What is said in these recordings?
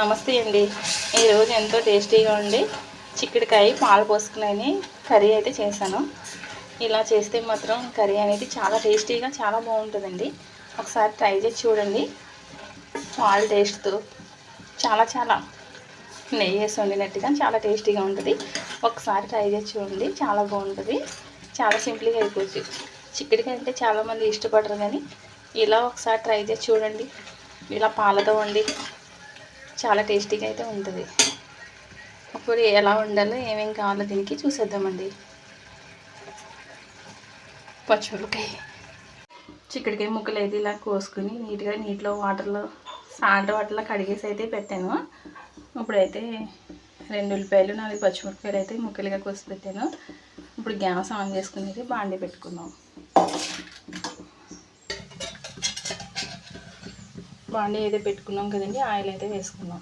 నమస్తే అండి. ఈరోజు ఎంతో టేస్టీగా ఉండి చిక్కుడుకాయ పాలు పోసుకుని కర్రీ అయితే చేశాను. ఇలా చేస్తే మాత్రం కర్రీ అనేది చాలా టేస్టీగా చాలా బాగుంటుందండి. ఒకసారి ట్రై చేసి చూడండి. పాలు టేస్ట్తో చాలా చాలా నెయ్యి వేసి వండినట్టుగా చాలా టేస్టీగా ఉంటుంది. ఒకసారి ట్రై చేసి చూడండి. చాలా బాగుంటుంది. చాలా సింపుల్గా అయిపోవచ్చు. చిక్కుడుకాయ అంటే చాలామంది ఇష్టపడరు కానీ ఇలా ఒకసారి ట్రై చేసి చూడండి. ఇలా పాలతో వండి చాలా టేస్టీగా అయితే ఉంటుంది. ఇప్పుడు ఎలా ఉండాలో ఏమేమి కావాలో దీనికి చూసేద్దామండి. పచ్చిమిరపకాయ. చిక్కడికాయ ముక్కలు అయితే ఇలా కోసుకుని నీట్గా నీటిలో వాటర్లో సాల్ట్ వాటర్లో కడిగేసి అయితే పెట్టాను. ఇప్పుడైతే రెండు ఉల్లిపాయలు నాలుగు పచ్చిమిరపకాయలు అయితే ముక్కలుగా కోసి పెట్టాను. ఇప్పుడు గ్యాస్ ఆన్ చేసుకుని అయితే బాండి పెట్టుకుందాం. బాండి అయితే పెట్టుకున్నాం కదండి ఆయిల్ అయితే వేసుకున్నాం.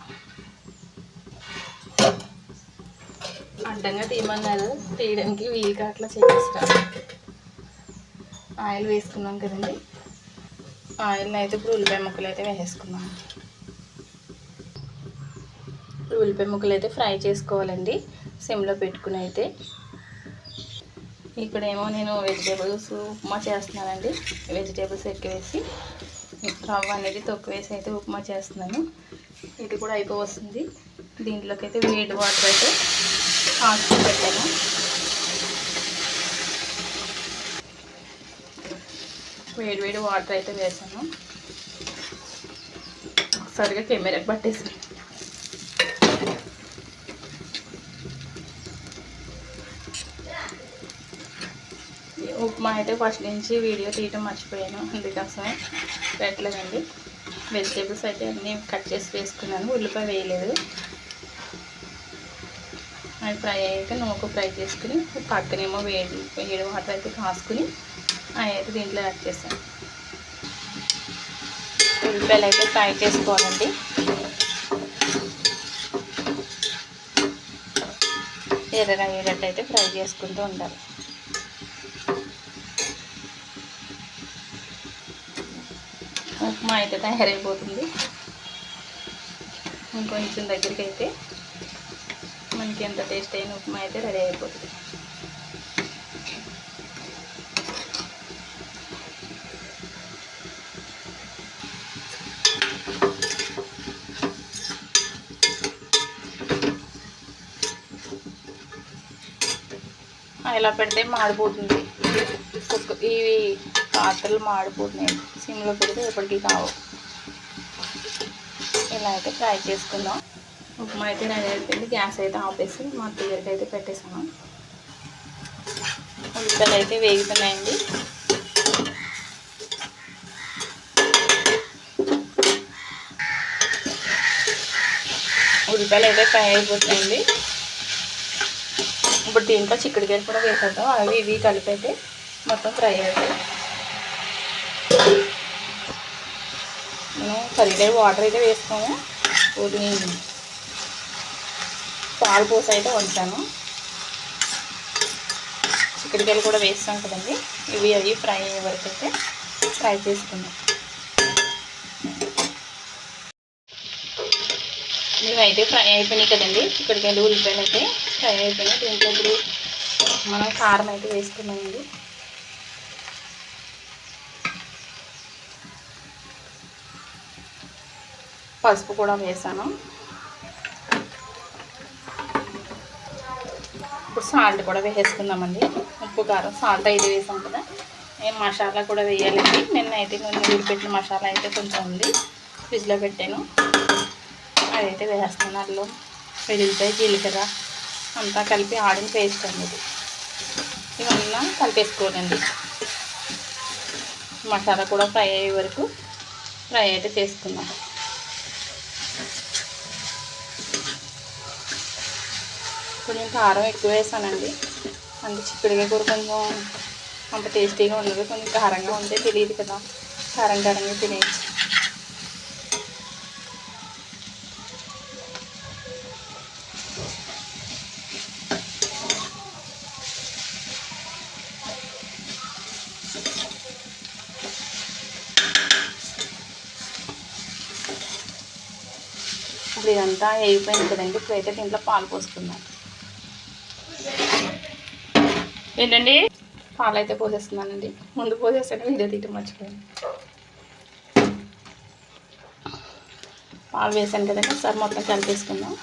అడ్డంగా తీయమన్నారు తీయడానికి వీలుగా అట్లా చేస్తాను ఆయిల్ వేసుకున్నాం కదండి. ఆయిల్ని అయితే ఇప్పుడు ఉల్లిపాయ ముక్కలు అయితే వేసేసుకున్నాం ఉల్లిపాయ ముక్కలు అయితే ఫ్రై చేసుకోవాలండి సిమ్లో పెట్టుకుని అయితే. ఇక్కడేమో నేను వెజిటేబుల్స్ ఉప్మా చేస్తున్నానండి వెజిటేబుల్స్ ఎక్కువ వేసి రవ్వ అనేది తక్కువ వేసి అయితే ఉప్మా చేస్తున్నాను. ఇది కూడా అయిపోవస్తుంది. దీంట్లోకి అయితే వేడి వాటర్ అయితే కాచుకుని పెట్టాను. వేడి వేడి వాటర్ అయితే వేసాను. ఒకసారిగా కెమెరాకి పట్టేసి ఉప్మా అయితే ఫస్ట్ నుంచి వీడియో తీయటం మర్చిపోయాను. అందుకోసమే పెట్టలేదండి. వెజిటేబుల్స్ అయితే అన్నీ కట్ చేసి వేసుకున్నాను. ఉల్లిపాయ వేయలేదు. అవి ఫ్రై అయ్యాక నూక ఫ్రై చేసుకుని పక్కనేమో వేడి వేడి వాటర్ అయితే కాసుకుని అవి అయితే దీంట్లో యాడ్ చేశాను. ఉల్లిపాయలు అయితే ఫ్రై చేసుకోవాలండి. ఎర్రగా అయ్యేటట్టు అయితే ఫ్రై చేసుకుంటూ ఉండాలి. ఉప్మా అయితే తయారైపోతుంది. ఇంకొంచెం దగ్గరికి అయితే మనకి ఎంత టేస్ట్ అయిన ఉప్మా అయితే రెడీ అయిపోతుంది. ఇలా పెడితే మాడిపోతుంది. కుక్క ఇవి పాత్రలు మాడిపోతున్నాయి. సిమ్లో పెడితే ఎప్పటికీ కావు. ఇలా అయితే ఫ్రై చేసుకుందాం. ఉప్మా అయితే రెడీ అయిపోయింది. గ్యాస్ అయితే ఆపేసి మా తీయరికి అయితే పెట్టేసాను. ఉల్లిపాయలు అయితే వేగుతున్నాయండి ఉల్లిపాయలు అయితే ఫ్రై అయిపోతున్నాయండి. ఇప్పుడు దీంట్లో చిక్కుడుకాయలు కూడా వేసేద్దాం. అవి ఇవి కలిపి అయితే మొత్తం ఫ్రై అవుతాయి. మనం వాటర్ అయితే వేసుకోము ఇది పాలు పోసి అయితే వంచాను చిక్కుడుకాయలు కూడా వేస్తాం కదండి. ఇవి అవి ఫ్రై అయ్యే వరకు అయితే ఫ్రై చేసుకుందాం. ఇవి అయితే ఫ్రై అయిపోయినాయి కదండి. చిక్కుడుకాయలు ఉల్లిపాయలు అయితే ఫ్రై అయిపోయినాయి. దీంట్లో ఇప్పుడు మనం కారం అయితే వేసుకున్నామండి. పసుపు కూడా వేసాను. ఇప్పుడు సాల్ట్ కూడా వేసేసుకుందామండి. ఉప్పు కారం సాల్ట్ అయితే వేసాం కదా. ఏం మసాలా కూడా వేయాలండి నిన్న అయితే నేను విడిపెట్టిన మసాలా అయితే కొంచెం ఉంది. ఫ్రిడ్జ్లో పెట్టాను. అదైతే వేస్తాను అల్లం వెల్లుల్లిపాయ జీలకర్ర అంతా కలిపి ఆడిన పేస్ట్ అండి ఇది. ఇవన్నీ కలిపేసుకోవాలండి. మసాలా కూడా ఫ్రై అయ్యే వరకు ఫ్రై అయితే చేసుకుందాం. కొంచెం కారం ఎక్కువ వేసానండి. అంటే చిక్కుడుగా కూర కొంచెం అంత టేస్టీగా ఉండదు. కొంచెం కారంగా ఉంటే తెలియదు కదా. కారం కారంగా తినేసి ఇప్పుడు ఇదంతా అయిపోయింది కదండి. ఇప్పుడైతే దీంట్లో పాలు పోసుకున్నాను ఏంటండి? పాలు అయితే పోసేస్తున్నానండి. ముందు పోసేస్తాను వీడియో తీయటం మర్చిపోయాను. పాలు వేసాను కదండి ఒకసారి మొత్తం కలిపేసుకుందాం.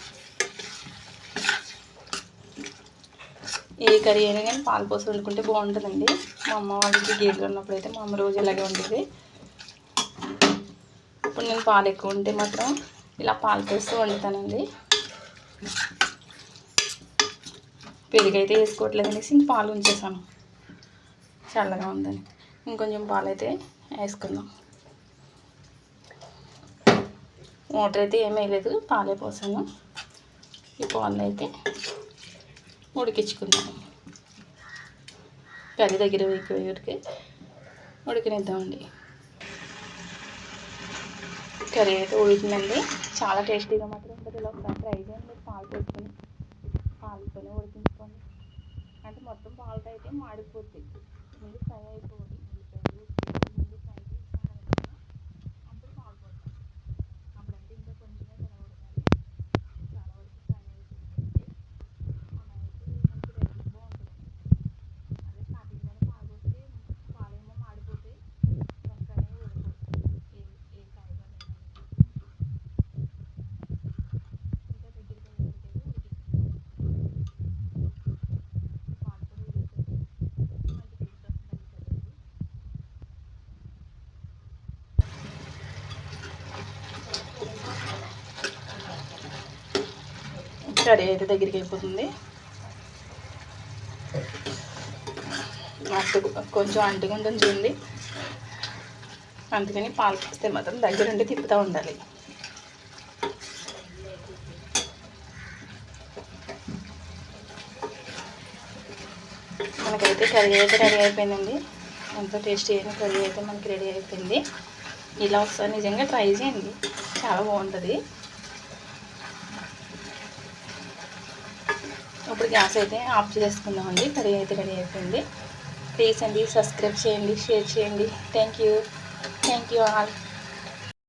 ఏ కర్రీ అయినా కానీ పాలు పోసి వండుకుంటే బాగుంటుందండి. మా అమ్మ వాళ్ళకి గేదెలు ఉన్నప్పుడు అయితే మా అమ్మ రోజు ఇలాగే ఉంటుంది ఇప్పుడు నేను పాలు ఎక్కువ ఉంటే మాత్రం ఇలా పాలు పోస్తూ వండుతానండి. పెరుగు వేసుకోవట్లేదు అనేసి ఇంక పాలు ఉంచేసాను. చల్లగా ఉందని. ఇంకొంచెం పాలు అయితే వేసుకుందాం. మోటర్ అయితే ఏమీ లేదు పాలే పోసాను. ఈ పాలు అయితే ఉడికించుకుందాం. కర్రీ దగ్గర ఉడికి ఉడికినిద్దామండి. కర్రీ అయితే ఉడికిందండి. చాలా టేస్టీగా మాత్రం ఉంటుంది. ఇలా ఒకసారి ట్రై చేయండి. పాలు పోసుకొని పాలతోనే ఉడికించుకోండి అంటే మొత్తం పాలతో అయితే మాడిపోతుంది ముందు ఫ్రై అయిపోవాలి. ఉల్లిపాయలు ముందు ఫ్రై చేసుకున్నాం కదా అప్పుడు పాలు పోస్తాం అప్పుడంటే ఇంకా కొంచెమే కలవడతాయి చాలా వరకు ఫ్రై అయిపోతుంది అలా అయితే మనకి రెసిపీ బాగుంటుంది అదే స్టార్టింగ్లోనే పాలు పోస్తే పాలేమో మాడిపోతాయి వంక అనేది ఉడకదు ఏ ఏ కాయగానైనా ఇంకా దగ్గరికి అయ్యేవరకైతే ఉడికించుకోవాలి పాలు కూడా ఉడికిపోతే మంచి టేస్ట్ వస్తుంది కదండి కర్రీ అయితే దగ్గరికి అయిపోతుంది. అట్టు కొంచెం అంటుగా ఉంటుంది చూడండి. అందుకని పాలు పోస్తే మాత్రం దగ్గరుండి తిప్పుతూ ఉండాలి. మనకైతే కర్రీ అయితే రెడీ అయిపోయిందండి. ఎంతో టేస్టీ అయిన కర్రీ అయితే మనకి రెడీ అయిపోయింది. ఇలా ఒకసారి నిజంగా ట్రై చేయండి. చాలా బాగుంటుంది. ఇప్పుడు గ్యాస్ అయితే ఆఫ్ చేసుకుందామండి. కర్రీ అయితే రెడీ అయిపోయింది. ప్లీజ్ అండి సబ్స్క్రైబ్ చేయండి షేర్ చేయండి. Thank you. Thank you all.